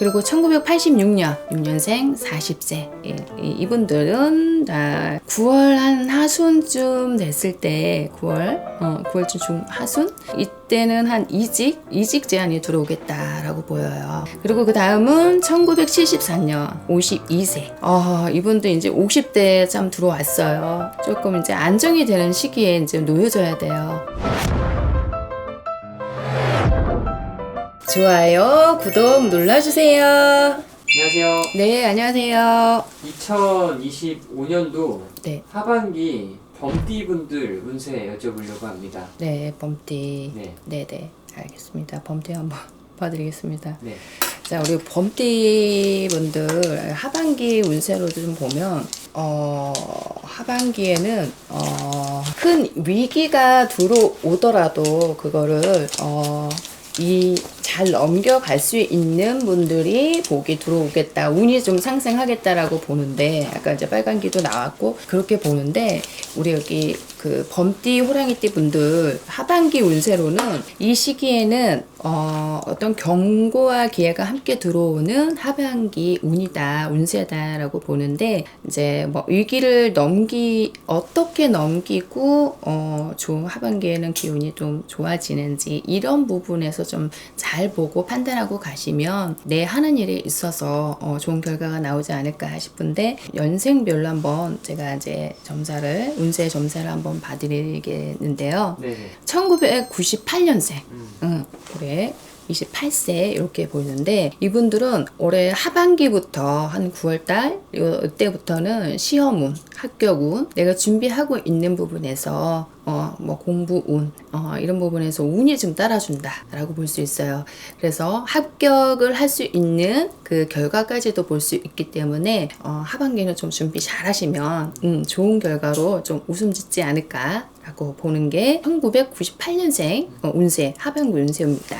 그리고 1986년 6년생 40세 예, 이- 이분들은 다 9월 한 하순쯤 됐을 때 9월 어, 9월쯤 중 하순 이때는 한 이직 이직 제한이 들어오겠다라고 보여요. 그리고 그 다음은 1974년 52세 어, 이분도 이제 50대 참 들어왔어요. 조금 이제 안정이 되는 시기에 이제 놓여져야 돼요. 좋아요, 구독 눌러주세요. 안녕하세요. 네, 안녕하세요. 2025년도 네, 하반기 범띠분들 운세 여쭤보려고 합니다. 네, 범띠. 네. 네, 네, 알겠습니다. 범띠 한번 봐드리겠습니다. 네. 자, 우리 범띠 분들 하반기 운세로 좀 보면, 어, 하반기에는, 어, 큰 위기가 들어오더라도 그거를, 어, 이 잘 넘겨갈 수 있는 분들이 복이 들어오겠다. 운이 좀 상승하겠다라고 보는데, 아까 이제 빨간기도 나왔고, 그렇게 보는데, 우리 여기 그 범띠, 호랑이띠 분들 하반기 운세로는 이 시기에는 어, 어떤 경고와 기회가 함께 들어오는 하반기 운이다, 운세다라고 보는데, 이제 뭐 위기를 넘기, 어떻게 넘기고, 어, 좀 하반기에는 기운이 좀 좋아지는지, 이런 부분에서 좀 잘 보고 판단하고 가시면 내 하는 일에 있어서 어, 좋은 결과가 나오지 않을까 싶은데, 연생별로 한번 제가 이제 점사를, 운세 점사를 한번 봐드리겠는데요. 네네. 1998년생, 음. 응, 올해 28세 이렇게 보이는데 이분들은 올해 하반기부터 한 9월달 이때부터는 시험운, 합격운, 내가 준비하고 있는 부분에서 어, 뭐 공부 운 어, 이런 부분에서 운이 좀 따라준다라고 볼 수 있어요. 그래서 합격을 할 수 있는 그 결과까지도 볼 수 있기 때문에 어, 하반기는 좀 준비 잘 하시면 음, 좋은 결과로 좀 웃음 짓지 않을까. 라고 보는 게 1998년생 어, 운세 하반기 운세입니다.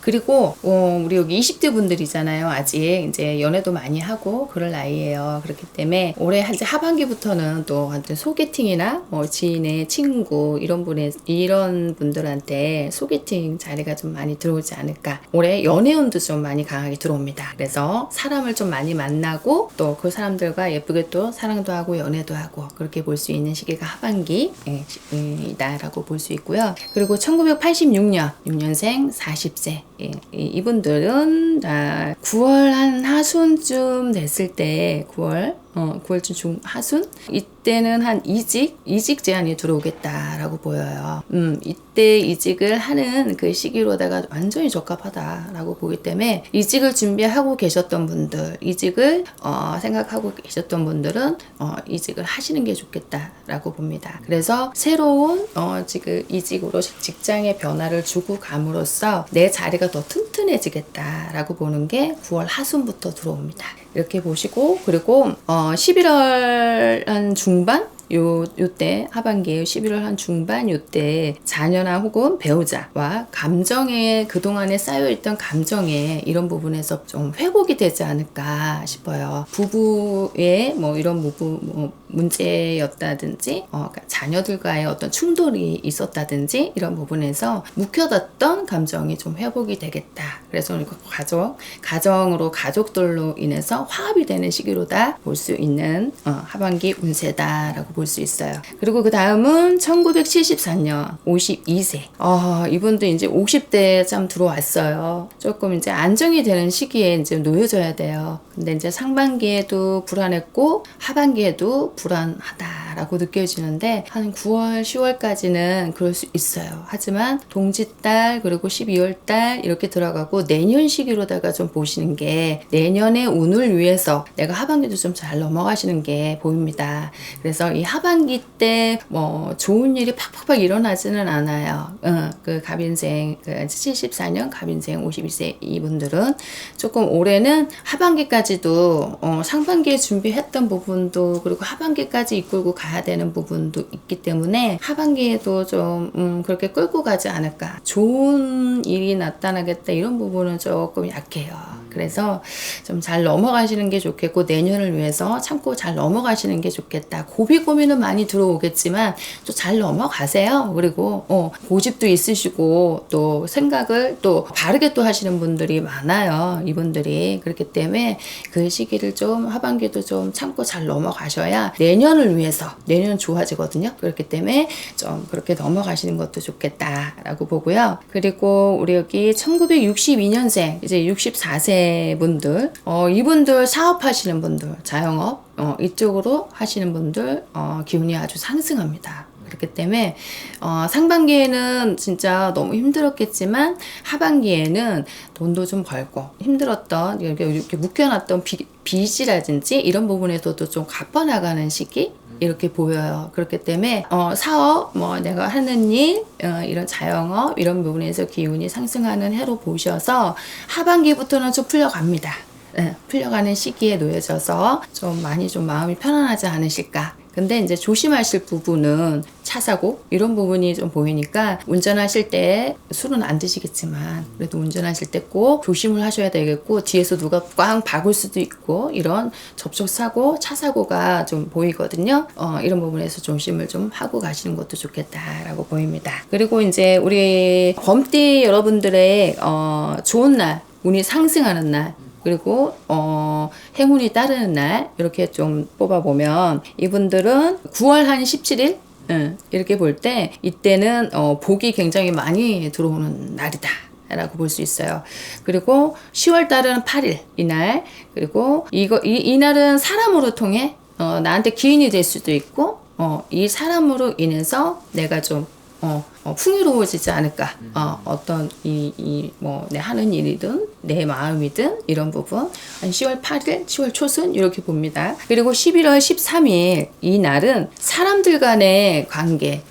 그리고 어, 우리 여기 20대 분들이잖아요. 아직 이제 연애도 많이 하고 그럴 나이예요. 그렇기 때문에 올해 한 이제 하반기부터는 또 소개팅이나 뭐 지인의 친구 이런 분의 이런 분들한테 소개팅 자리가 좀 많이 들어오지 않을까. 올해 연애운도 좀 많이 강하게 들어옵니다. 그래서 사람을 좀 많이 만나고 또 그 사람들과 예쁘게 또 사랑도 하고 연애도 하고 그렇게 볼 수 있는 시기가 하반기 예, 시- 예, 이다라고 볼 수 있고요. 그리고 1986년 6년생 40세 예, 이- 이분들은 다 9월 한 하순쯤 됐을 때 9월 어, 9월쯤 중 하순 이때는 한 이직 이직 제한이 들어오겠다라고 보여요. 음, 이때 이직을 하는 그 시기로다가 완전히 적합하다라고 보기 때문에 이직을 준비하고 계셨던 분들, 이직을 어, 생각하고 계셨던 분들은 어, 이직을 하시는 게 좋겠다라고 봅니다. 그래서 새로운 어, 지금 이직으로 직장의 변화를 주고 감으로써 내 자리가 더 튼튼해지겠다라고 보는 게 9월 하순부터 들어옵니다. 이렇게 보시고 그리고 어 11월 한 중반 요, 요때, 하반기에 11월 한 중반 요때 자녀나 혹은 배우자와 감정에 그동안에 쌓여있던 감정에 이런 부분에서 좀 회복이 되지 않을까 싶어요. 부부의 뭐 이런 부부 뭐 문제였다든지, 어, 그러니까 자녀들과의 어떤 충돌이 있었다든지 이런 부분에서 묵혀뒀던 감정이 좀 회복이 되겠다. 그래서 가족, 가정으로 가족들로 인해서 화합이 되는 시기로다 볼 수 있는 어, 하반기 운세다라고 볼 수 있어요. 그리고 그 다음은 1974년 52세. 어, 이분도 이제 50대 참 들어왔어요. 조금 이제 안정이 되는 시기에 이제 놓여져야 돼요. 근데 이제 상반기에도 불안했고 하반기에도 불안하다 라고 느껴지는데 한 9월, 10월까지는 그럴 수 있어요. 하지만 동짓달 그리고 12월달 이렇게 들어가고 내년 시기로다가 좀 보시는 게 내년의 운을 위해서 내가 하반기도 좀 잘 넘어가시는 게 보입니다. 그래서 이 하반기 때 뭐 좋은 일이 팍팍팍 일어나지는 않아요. 어, 그 갑인생 그 74년 갑인생 51세 이분들은 조금 올해는 하반기까지도 어, 상반기에 준비했던 부분도 그리고 하반기까지 이끌고 가야 되는 부분도 있기 때문에 하반기에도 좀 음, 그렇게 끌고 가지 않을까. 좋은 일이 나타나겠다 이런 부분은 조금 약해요. 그래서 좀 잘 넘어가시는 게 좋겠고 내년을 위해서 참고 잘 넘어가시는 게 좋겠다. 고비 고민은 많이 들어오겠지만 또 잘 넘어가세요. 그리고 어, 고집도 있으시고 또 생각을 또 바르게 또 하시는 분들이 많아요. 이분들이 그렇기 때문에 그 시기를 좀 하반기도 좀 참고 잘 넘어가셔야 내년을 위해서 내년 좋아지거든요. 그렇기 때문에 좀 그렇게 넘어가시는 것도 좋겠다라고 보고요. 그리고 우리 여기 1962년생 이제 64세 분들 어, 이분들 사업하시는 분들 자영업 어, 이쪽으로 하시는 분들 어, 기운이 아주 상승합니다. 그렇기 때문에 어, 상반기에는 진짜 너무 힘들었겠지만 하반기에는 돈도 좀 벌고 힘들었던 이렇게, 이렇게 묶여놨던 비, 빚이라든지 이런 부분에서도 좀 갚아나가는 시기 이렇게 보여요. 그렇기 때문에 어, 사업, 뭐 내가 하는 일, 어, 이런 자영업 이런 부분에서 기운이 상승하는 해로 보셔서 하반기부터는 좀 풀려갑니다. 예, 풀려가는 시기에 놓여져서 좀 많이 좀 마음이 편안하지 않으실까. 근데 이제 조심하실 부분은 차 사고 이런 부분이 좀 보이니까 운전하실 때 술은 안 드시겠지만 그래도 운전하실 때 꼭 조심을 하셔야 되겠고 뒤에서 누가 꽝 박을 수도 있고 이런 접촉 사고 차 사고가 좀 보이거든요. 어, 이런 부분에서 조심을 좀 하고 가시는 것도 좋겠다라고 보입니다. 그리고 이제 우리 범띠 여러분들의 어, 좋은 날 운이 상승하는 날 그리고 어, 행운이 따르는 날 이렇게 좀 뽑아보면 이분들은 9월 한 17일 응, 이렇게 볼 때 이때는 어, 복이 굉장히 많이 들어오는 날이다. 라고 볼 수 있어요. 그리고 10월 달은 8일 이날 그리고 이거 이, 이날은 사람으로 통해 어, 나한테 기인이 될 수도 있고 어, 이 사람으로 인해서 내가 좀 어, 어, 풍요로워지지 않을까. 어, 어떤 이, 이, 뭐, 내 하는 일이든, 내 마음이든, 이런 부분. 한 10월 8일, 10월 초순, 이렇게 봅니다. 그리고 11월 13일, 이 날은 사람들 간의 관계에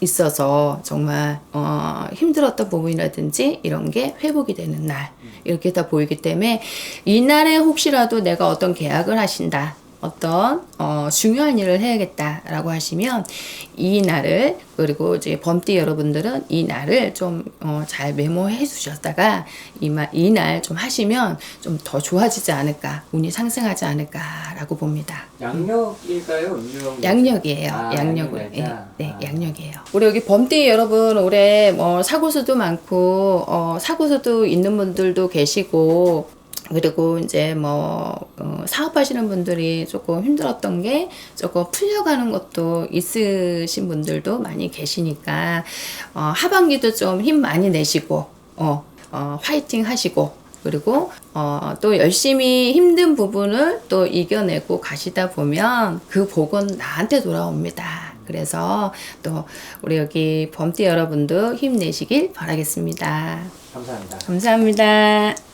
있어서 정말, 어, 힘들었던 부분이라든지, 이런 게 회복이 되는 날. 이렇게 다 보이기 때문에, 이 날에 혹시라도 내가 어떤 계약을 하신다. 어떤 어, 중요한 일을 해야겠다라고 하시면 이 날을 그리고 이제 범띠 여러분들은 이 날을 좀잘 메모해 주셨다가 이날 좀 하시면 좀 더 좋아지지 않을까 운이 상승하지 않을까라고 봅니다. 양력일까요? 양력이에요. 아, 양력을. 양력 예? 네, 아. 양력이에요. 우리 여기 범띠 여러분 올해 뭐 사고수도 많고 어, 사고수도 있는 분들도 계시고 그리고 이제 뭐 어, 사업하시는 분들이 조금 힘들었던 게 조금 풀려가는 것도 있으신 분들도 많이 계시니까 어, 하반기도 좀 힘 많이 내시고 어, 어, 화이팅 하시고 그리고 어, 또 열심히 힘든 부분을 또 이겨내고 가시다 보면 그 복은 나한테 돌아옵니다. 그래서 또 우리 여기 범띠 여러분도 힘내시길 바라겠습니다. 감사합니다. 감사합니다.